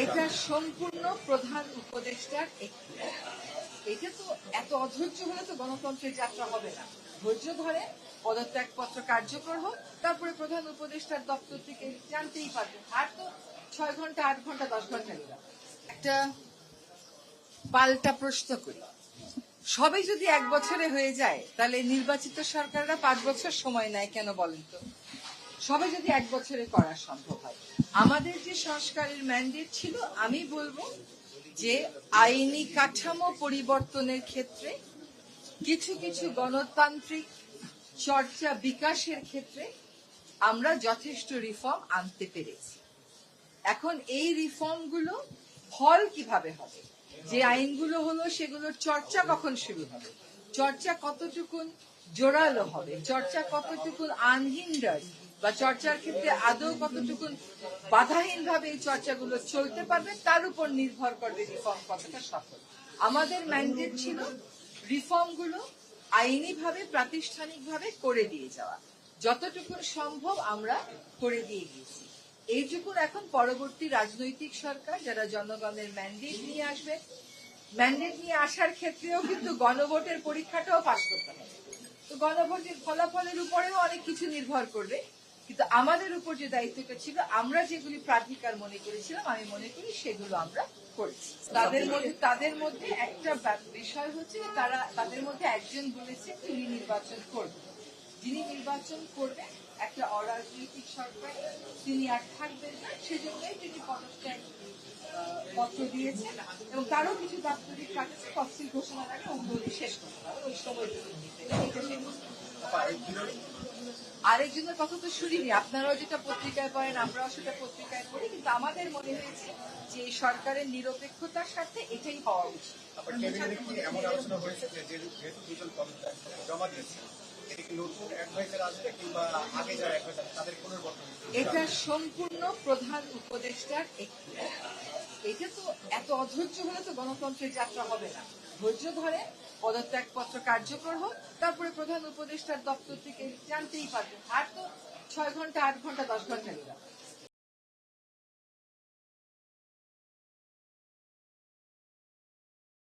এটা সম্পূর্ণ প্রধান উপদেষ্টার একটি এটা তো এত অধৈর্য হলে তো গণতন্ত্রের যাত্রা হবে না। ধৈর্য ধরে পদত্যাগপত্র কার্যকর হোক, তারপরে প্রধান উপদেষ্টার দপ্তর থেকে জানতেই পারবে। আর তো ছয় ঘণ্টা, আট ঘণ্টা, দশ ঘণ্টা নিলাম। একটা পাল্টা প্রশ্ন করি। সবই যদি এক বছরে হয়ে যায়, তাহলে নির্বাচিত সরকাররা পাঁচ বছর সময় নেয় কেন বলেন তো? সবাই যদি এক বছরে করা সম্ভব হয়। আমাদের যে সংস্কারের ম্যান্ডেট ছিল, আমি বলব যে আইনি কাঠামো পরিবর্তনের ক্ষেত্রে, কিছু কিছু গণতান্ত্রিক চর্চা বিকাশের ক্ষেত্রে আমরা যথেষ্ট রিফর্ম আনতে পেরেছি। এখন এই রিফর্মগুলো ফল কীভাবে হবে? যে আইনগুলো হলো সেগুলোর চর্চা কখন শুরু হবে? চর্চা কতটুকুন জোরালো হবে? চর্চা কতটুকুন আনহিন্ডার্ড বা চর্চার ক্ষেত্রে আদৌ কতটুকুন বাধাহীন ভাবে এই চর্চাগুলো চলতে পারবে, তার উপর নির্ভর করবে রিফর্ম কতটা সফল। আমাদের ম্যান্ডেট ছিল রিফর্মগুলো আইনিভাবে, প্রাতিষ্ঠানিকভাবে করে দিয়ে যাওয়া। যতটুকু সম্ভব আমরা করে দিয়ে গিয়েছি। এইটুকুন এখন পরবর্তী রাজনৈতিক সরকার, যারা জনগণের ম্যান্ডেট নিয়ে আসবে ম্যান্ডেট নিয়ে আসার ক্ষেত্রেও কিন্তু গণভোটের পরীক্ষাটাও পাশ করতে হবে। তো গণভোটের ফলাফলের উপরেও অনেক কিছু নির্ভর করবে। কিন্তু আমাদের উপর যে দায়িত্বটা ছিল, আমরা যেগুলি প্রাধিকার মনে করেছিলাম, আমি মনে করি সেগুলো আমরা করেছি। তাদের মধ্যে তাদের মধ্যে একটা বিষয় হচ্ছে তারা, তাদের মধ্যে একজন বলেছে তিনি নির্বাচন করবেন যিনি নির্বাচন করবেন একটা অরাজনৈতিক সরকার, তিনি আর থাকবেন না, সেজন্যই তিনি পদত্যাগ পত্র দিয়েছেন এবং তারও কিছু দাপ্তরিক কাজ আছে তফসিল ঘোষণার আগে ওগুলো শেষ করতে হবে। ওই সময় হবে। আরেকজনের? কথা তো শুনিনি। আপনারাও যেটা পত্রিকায় পড়েন আমরাও সেটা পত্রিকায় পড়ি কিন্তু আমাদের মনে হয়েছে যে এই সরকারের নিরপেক্ষতার সাথে এটাই হওয়া উচিত। আবার ক্যাবিনেটে কি এমন আলোচনা হয়েছে যে যে- যেহেতু দুজন জমা দিয়েছে এটা কি এটা সম্পূর্ণ প্রধান উপদেষ্টার একটি এটা তো এত অধৈর্য হলে তো গণতন্ত্রের যাত্রা হবে না। ধৈর্য ধরে পদত্যাগপত্র কার্যকর হোক, তারপরে প্রধান উপদেষ্টার দপ্তর থেকে জানতেই পারবেন। আর তো ছয় ঘণ্টা, আট ঘণ্টা, দশ ঘণ্টা নিলাম